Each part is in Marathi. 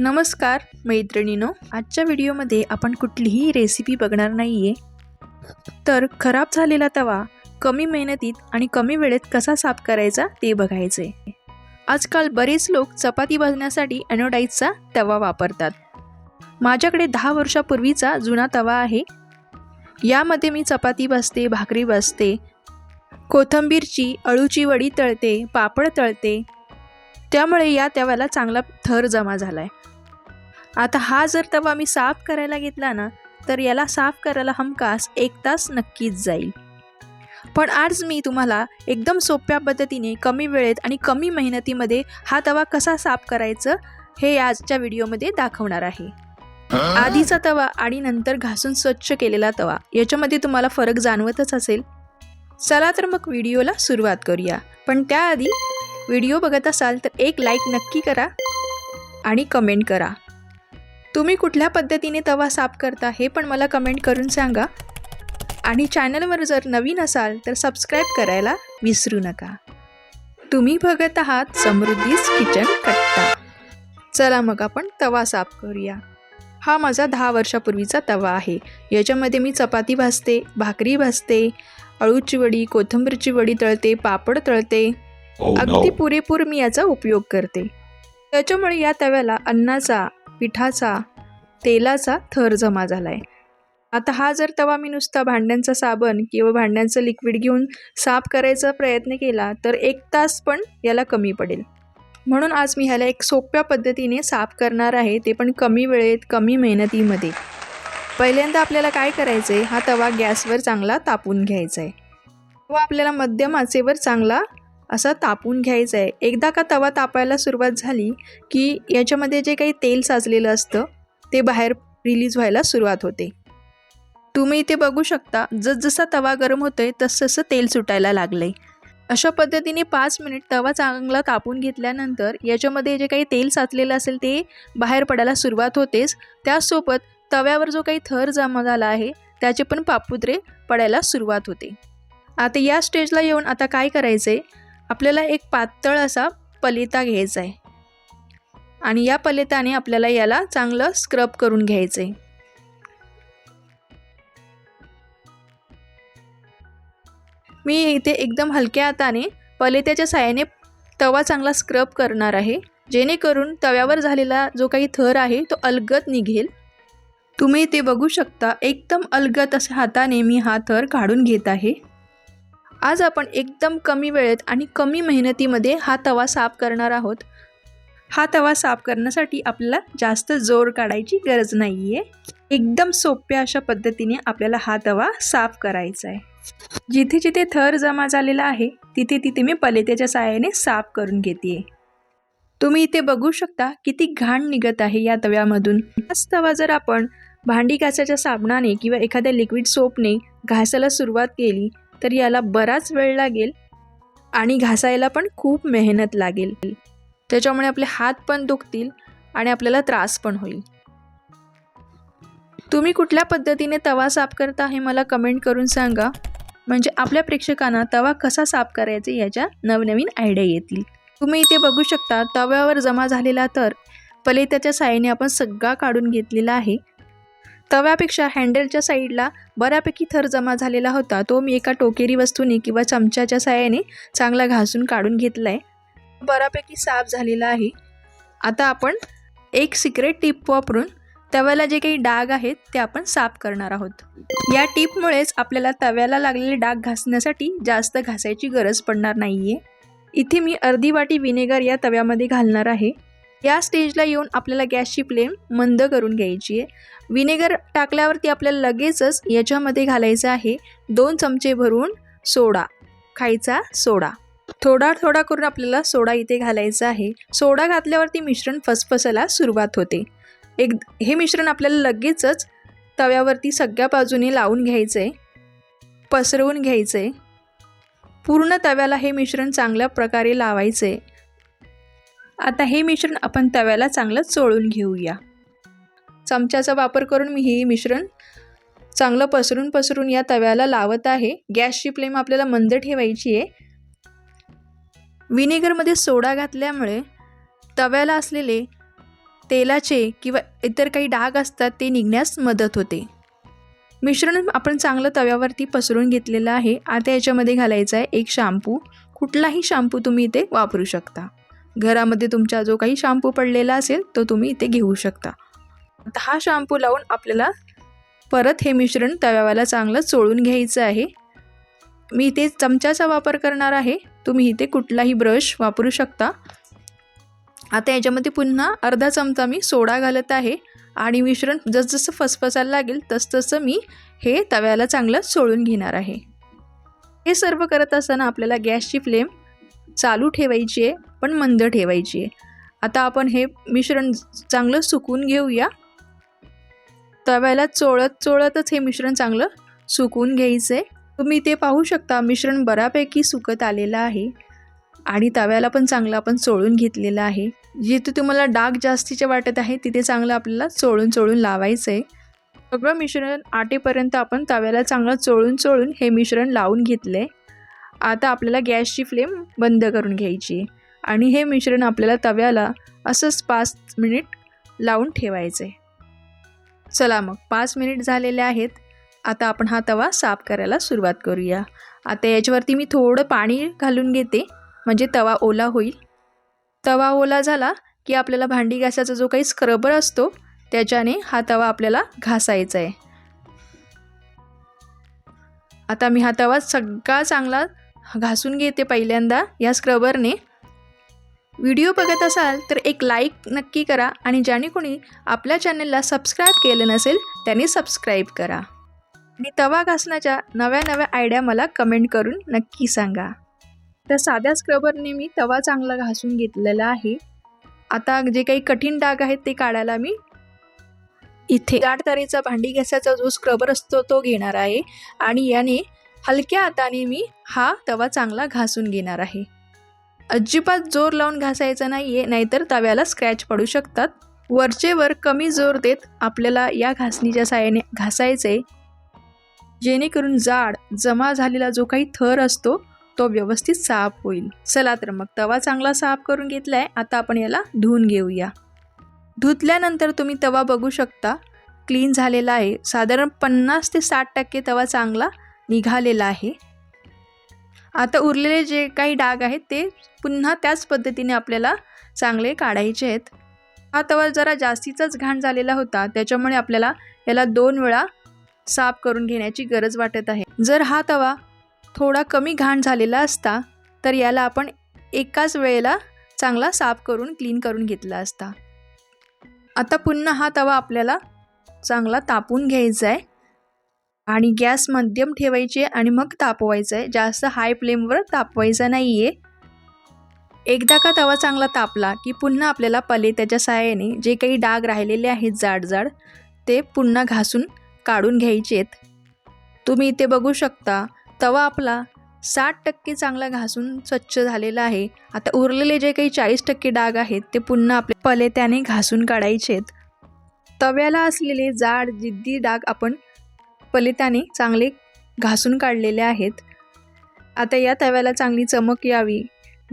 नमस्कार मैत्रिणीनो. आजच्या व्हिडिओमध्ये आपण कुठलीही रेसिपी बघणार नाही आहे तर खराब झालेला तवा कमी मेहनतीत आणि कमी वेळेत कसा साफ करायचा ते बघायचे. आजकाल बरेच लोक चपाती भाजण्यासाठी अनोडाईजचा तवा वापरतात. माझ्याकडे दहा वर्षापूर्वीचा जुना तवा आहे. यामध्ये मी चपाती भाजते भाकरी भाजते कोथंबीरची अळूची वडी तळते पापड तळते त्यामुळे या तव्याला चांगला थर जमा झाला आहे आता हा जर तवा मी साफ करायला घेतला ना तर याला साफ करायला हमखास एक तास नक्कीच जाईल. पण आज मी तुम्हाला एकदम सोप्या पद्धतीने कमी वेळेत आणि कमी मेहनतीमध्ये हा तवा कसा साफ करायचं हे आजच्या व्हिडिओमध्ये दाखवणार आहे. आधीचा तवा आणि नंतर घासून स्वच्छ केलेला तवा याच्यामध्ये तुम्हाला फरक जाणवतच असेल. चला तर मग व्हिडिओला सुरुवात करूया. पण त्याआधी व्हिडिओ बघत असाल तर एक लाईक नक्की करा आणि कमेंट करा. तुम्ही कुठल्या पद्धतीने तवा साफ करता हे पण मला कमेंट करून सांगा. आणि चॅनलवर जर नवीन असाल तर सबस्क्राईब करायला विसरू नका. तुम्ही बघत आहात समृद्धीस किचन कट्टा. चला मग आपण तवा साफ करूया. हा माझा दहा वर्षापूर्वीचा तवा आहे. याच्यामध्ये मी चपाती भाजते भाकरी भाजते अळूची वडी कोथिंबीरची वडी तळते पापड तळते Oh, अगदी no. पुरेपूर मी याचा उपयोग करते. त्याच्यामुळे या तव्याला अन्नाचा पिठाचा तेलाचा थर जमा झाला आहे आता हा जर तवा मी नुसता भांड्यांचा साबण किंवा भांड्यांचं लिक्विड घेऊन साफ करायचा प्रयत्न केला तर एक तास पण याला कमी पडेल. म्हणून आज मी ह्याला एक सोप्या पद्धतीने साफ करणार आहे ते पण कमी वेळेत कमी मेहनतीमध्ये. पहिल्यांदा आपल्याला काय करायचं आहे हा तवा गॅसवर चांगला तापून घ्यायचा आहे व आपल्याला मध्यम आचेवर चांगला असं तापून घ्यायचं आहे एकदा का तवा तापायला सुरुवात झाली की याच्यामध्ये जे काही तेल साचलेलं असतं ते बाहेर रिलीज व्हायला सुरुवात होते. तुम्ही इथे बघू शकता जसजसा तवा गरम होतो आहे तसतसं तेल सुटायला लागलं आहे अशा पद्धतीने पाच मिनिट तवा चांगला तापून घेतल्यानंतर याच्यामध्ये जे काही तेल साचलेलं असेल ते बाहेर पडायला सुरुवात होतेच. त्याचसोबत तव्यावर जो काही थर जमा झाला आहे त्याचे पण पापुत्रे पडायला सुरुवात होते. आता या स्टेजला येऊन आता काय करायचं आहे आपल्याला एक पातळ असा पलिता घ्यायचा आहे. आणि या पलिताने आपल्याला याला चांगलं स्क्रब करून घ्यायचं आहे. मी इथे एकदम हलक्या हाताने पलित्याच्या साह्याने तवा चांगला स्क्रब करणार आहे. जेणेकरून तव्यावर झालेला जो काही थर आहे तो अलगत निघेल. तुम्ही ते बघू शकता. एकदम अलगत अशा हाताने मी हा थर काढून घेत आहे. आज आपण एकदम कमी वेळेत आणि कमी मेहनतीमध्ये हा तवा साफ करणार आहोत. हा तवा साफ करण्यासाठी आपल्याला जास्त जोर काढायची गरज नाही आहे एकदम सोप्या अशा पद्धतीने आपल्याला हा तवा साफ करायचा आहे जिथे जिथे थर जमा झालेला आहे तिथे तिथे मी पलेत्याच्या साहाय्याने साफ करून घेते तुम्ही इथे बघू शकता किती घाण निघत आहे या तव्यामधून. हाच तवा जर आपण भांडी घासाच्या साबणाने किंवा एखाद्या लिक्विड सोपने घासायला सुरुवात केली तर याला बराच वेळ लागेल आणि घासायला पण खूप मेहनत लागेल. त्याच्यामुळे आपले हात पण दुखतील आणि आपल्याला त्रास पण होईल. तुम्ही कुठल्या पद्धतीने तवा साफ करता हे मला कमेंट करून सांगा. म्हणजे आपल्या प्रेक्षकांना तवा कसा साफ करायचे याच्या नवनवीन आयडिया येतील. तुम्ही इथे बघू शकता तव्यावर जमा झालेला तर पले त्याच्या साहाय्याने आपण सगळा काढून घेतलेला आहे. तव्यापेक्षा हँडलच्या साईडला बऱ्यापैकी थर जमा झालेला होता. तो मी एका टोकेरी वस्तूने किंवा चमच्याच्या साह्याने चांगला घासून काढून घेतला आहे बऱ्यापैकी साफ झालेला आहे. आता आपण एक सिक्रेट टिप वापरून तव्याला जे काही डाग आहेत ते आपण साफ करणार आहोत. या टिपमुळेच आपल्याला तव्याला लागलेले डाग घासण्यासाठी जास्त घासायची गरज पडणार नाही आहे इथे मी अर्धी वाटी विनेगर या तव्यामध्ये घालणार आहे. या स्टेजला येऊन आपल्याला गॅसची फ्लेम मंद करून घ्यायची आहे. विनेगर टाकल्यावरती आपल्याला लगेचच याच्यामध्ये घालायचं आहे दोन चमचे भरून सोडा खायचा सोडा. थोडा थोडा करून आपल्याला सोडा इथे घालायचा आहे. सोडा घातल्यावरती मिश्रण फसफसायला सुरुवात होते. एक हे मिश्रण आपल्याला लगेचच तव्यावरती सगळ्या बाजूने लावून घ्यायचं आहे पसरवून घ्यायचं आहे पूर्ण तव्याला हे मिश्रण चांगल्या प्रकारे लावायचं आहे आता हे मिश्रण आपण तव्याला चांगलं चोळून घेऊया. चमच्याचा वापर करून मी हे मिश्रण चांगलं पसरून पसरून या तव्याला लावत आहे. गॅसची फ्लेम आपल्याला मंद ठेवायची आहे. विनेगरमध्ये सोडा घातल्यामुळे तव्याला असलेले तेलाचे किंवा इतर काही डाग असतात ते निघण्यास मदत होते. मिश्रण आपण चांगलं तव्यावरती पसरून घेतलेलं आहे. आता याच्यामध्ये घालायचं आहे एक शॅम्पू कुठलाही शॅम्पू तुम्ही इथे वापरू शकता. घरामध्ये तुमचा जो काही शॅम्पू पडलेला असेल तो तुम्ही इथे घेऊ शकता. आता हा शॅम्पू लावून आपल्याला परत हे मिश्रण तव्यावाला चांगलं चोळून घ्यायचं आहे. मी इथे चमच्याचा वापर करणार आहे. तुम्ही इथे कुठलाही ब्रश वापरू शकता. आता याच्यामध्ये पुन्हा अर्धा चमचा मी सोडा घालत आहे. आणि मिश्रण जसजसं फसफसायला लागेल तसतसं मी हे तव्याला चांगलं सोळून घेणार आहे. हे सर्व करत असताना आपल्याला गॅसची फ्लेम चालू ठेवायची आहे. पण मंद ठेवायची आहे. आता आपण हे मिश्रण चांगलं सुकून घेऊया. तव्याला चोळत चोळतच हे मिश्रण चांगलं सुकून घ्यायचं आहे. तुम्ही ते पाहू शकता मिश्रण बऱ्यापैकी सुकत आलेलं आहे. आणि तव्याला पण चांगलं आपण चोळून घेतलेलं आहे. जिथे तुम्हाला डाग जास्तीचे वाटत आहे तिथे चांगलं आपल्याला चोळून चोळून लावायचं आहे. सगळं मिश्रण आटेपर्यंत आपण तव्याला चांगलं चोळून चोळून हे मिश्रण लावून घेतलं आहे आता आपल्याला गॅसची फ्लेम बंद करून घ्यायची आहे. आणि हे मिश्रण आपल्याला तव्याला असंच पाच मिनिट लावून ठेवायचं. आहे चला मग पाच मिनिट झालेले आहेत. आता आपण हा तवा साफ करायला सुरुवात करूया. आता याच्यावरती मी थोडं पाणी घालून घेते म्हणजे तवा ओला होईल. तवा ओला झाला की आपल्याला भांडी घासाचा जो काही स्क्रबर असतो त्याच्याने हा तवा आपल्याला घासायचा आहे. आता मी हा तवा सगळा चांगला घासून घेते पहिल्यांदा या स्क्रबरने. व्हिडिओ बघत असाल तर एक लाईक नक्की करा आणि ज्याने कोणी आपल्या चॅनलला सबस्क्राईब केलं नसेल त्यांनी सबस्क्राईब करा. आणि तवा घासण्याच्या नव्या नव्या आयडिया मला कमेंट करून नक्की सांगा. तर साध्या स्क्रबरने मी तवा चांगला घासून घेतलेला आहे. आता जे काही कठीण डाग आहेत ते काढायला मी इथे जाड तारेचा भांडी घासाचा जो स्क्रबर असतो तो घेणार आहे. आणि याने हलक्या हाताने मी हा तवा चांगला घासून घेणार आहे. अजिबात जोर लावून घासायचा नाही आहे नाहीतर तव्याला स्क्रॅच पडू शकतात. वरचेवर कमी जोर देत आपल्याला या घासणीच्या साहाय्याने घासायचे जेणेकरून जाड जमा झालेला जो काही थर असतो तो व्यवस्थित साफ होईल. चला तर मग तवा चांगला साफ करून घेतला आहे आता आपण याला धुवून घेऊया. धुतल्यानंतर तुम्ही तवा बघू शकता. क्लीन झालेला आहे. साधारण पन्नास ते साठ टक्के तवा चांगला निघालेला आहे. आता उरलेले जे काही डाग आहेत ते पुन्हा त्याच पद्धतीने आपल्याला चांगले काढायचे आहेत. हा तवा जरा जास्तीचाच घाण झालेला होता त्याच्यामुळे आपल्याला याला दोन वेळा साफ करून घेण्याची गरज वाटत आहे. जर हा तवा थोडा कमी घाण झालेला असता तर याला आपण एकाच वेळेला चांगला साफ करून क्लीन करून घेतला असता. आता पुन्हा हा तवा आपल्याला चांगला तापून घ्यायचा आहे. आणि गॅस मध्यम ठेवायचे आहे आणि मग तापवायचं आहे. जास्त हाय फ्लेमवर तापवायचा नाही आहे एकदा का तवा चांगला तापला की पुन्हा आपल्याला पले त्याच्या सहाय्याने जे काही डाग राहिलेले आहेत जाड जाड ते पुन्हा घासून काढून घ्यायचे आहेत. तुम्ही इथे बघू शकता तवा आपला साठ टक्के चांगला घासून स्वच्छ झालेला आहे. आता उरलेले जे काही चाळीस टक्के डाग आहेत ते पुन्हा आपले पले त्याने घासून काढायचे आहेत. तव्याला असलेले जाड जिद्दी डाग आपण पलिताने चांगले घासून काढलेले आहेत. आता या तव्याला चांगली चमक यावी.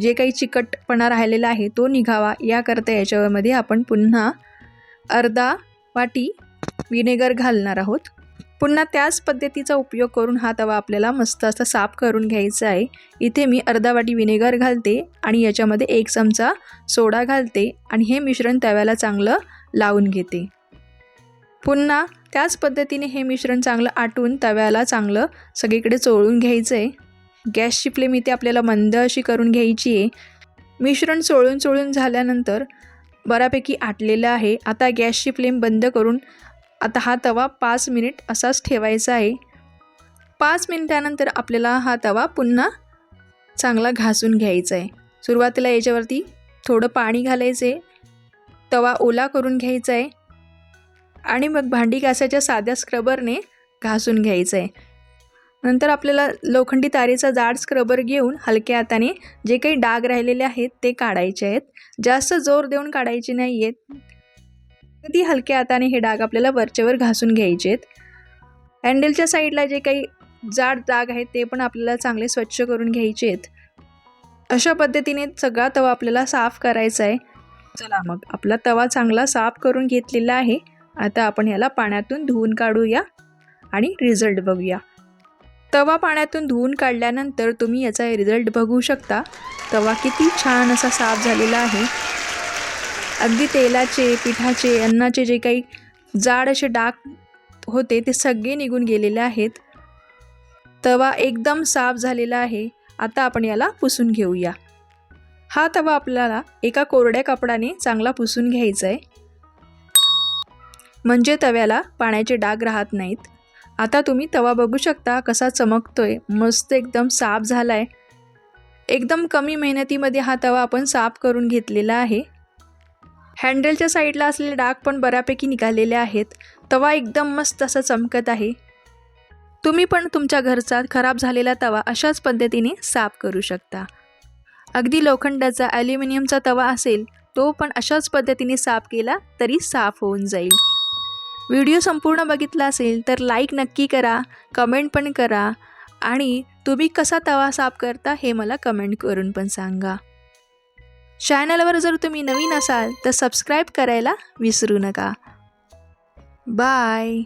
जे काही चिकटपणा राहिलेला आहे तो निघावा. याकरता याच्यामध्ये आपण पुन्हा अर्धा वाटी विनेगर घालणार आहोत. पुन्हा त्याच पद्धतीचा उपयोग करून हा तवा आपल्याला मस्त असा साफ करून घ्यायचा आहे. इथे मी अर्धा वाटी विनेगर घालते आणि याच्यामध्ये एक चमचा सोडा घालते आणि हे मिश्रण तव्याला चांगलं लावून घेते. पुन्हा त्याच पद्धतीने हे मिश्रण चांगलं आटून तव्याला चांगलं सगळीकडे चोळून घ्यायचं आहे गॅसची फ्लेम इथे आपल्याला मंद अशी करून घ्यायची आहे मिश्रण चोळून चोळून झाल्यानंतर बऱ्यापैकी आटलेलं आहे. आता गॅसची फ्लेम बंद करून आता हा तवा पाच मिनिट असाच ठेवायचा आहे. पाच मिनिटानंतर आपल्याला हा तवा पुन्हा चांगला घासून घ्यायचा आहे सुरुवातीला याच्यावरती थोडं पाणी घालायचं आहे तवा ओला करून घ्यायचा आहे आणि मग भांडी घासाच्या साध्या स्क्रबरने घासून घ्यायचं. आहे नंतर आपल्याला लोखंडी तारेचा जाड स्क्रबर घेऊन हलक्या हाताने जे काही डाग राहिलेले आहेत ते काढायचे आहेत. जास्त जोर देऊन काढायचे नाही आहेत कधी हलक्या हाताने हे डाग आपल्याला वरचेवर घासून घ्यायचे आहेत. हँडलच्या साईडला जे काही जाड डाग आहेत ते पण आपल्याला चांगले स्वच्छ करून घ्यायचे आहेत. अशा पद्धतीने सगळा तवा आपल्याला साफ करायचा आहे. चला मग आपला तवा चांगला साफ करून घेतलेला आहे. आता आपण याला पाण्यातून धुवून काढूया आणि रिझल्ट बघूया. तवा पाण्यातून धुवून काढल्यानंतर तुम्ही याचा रिझल्ट बघू शकता. तवा किती छान असा साफ झालेला आहे. अगदी तेलाचे पिठाचे अन्नाचे जे काही जाड असे डाग होते ते सगळे निघून गेलेले आहेत. तवा एकदम साफ झालेला आहे. आता आपण याला पुसून घेऊया. हा तवा आपल्याला एका कोरड्या कपडाने चांगला पुसून घ्यायचा आहे म्हणजे तव्याला पाण्याचे डाग राहत नाहीत. आता तुम्ही तवा बघू शकता कसा चमकतोय. मस्त एकदम साफ झाला आहे एकदम कमी मेहनतीमध्ये हा तवा आपण साफ करून घेतलेला आहे. हँडलच्या साईडला असलेले डाग पण बऱ्यापैकी निघालेले आहेत. तवा एकदम मस्त असा चमकत आहे. तुम्ही पण तुमच्या घरचा खराब झालेला तवा अशाच पद्धतीने साफ करू शकता. अगदी लोखंडाचा ॲल्युमिनियमचा तवा असेल तो पण अशाच पद्धतीने साफ केला तरी साफ होऊन जाईल. व्हिडिओ संपूर्ण बघितला असेल तर लाईक नक्की करा कमेंट पण करा आणि तुम्ही कसा तवा साफ करता हे मला कमेंट करून पण सांगा. चॅनलवर जर तुम्ही नवीन असाल तर सबस्क्राईब करायला विसरू नका. बाय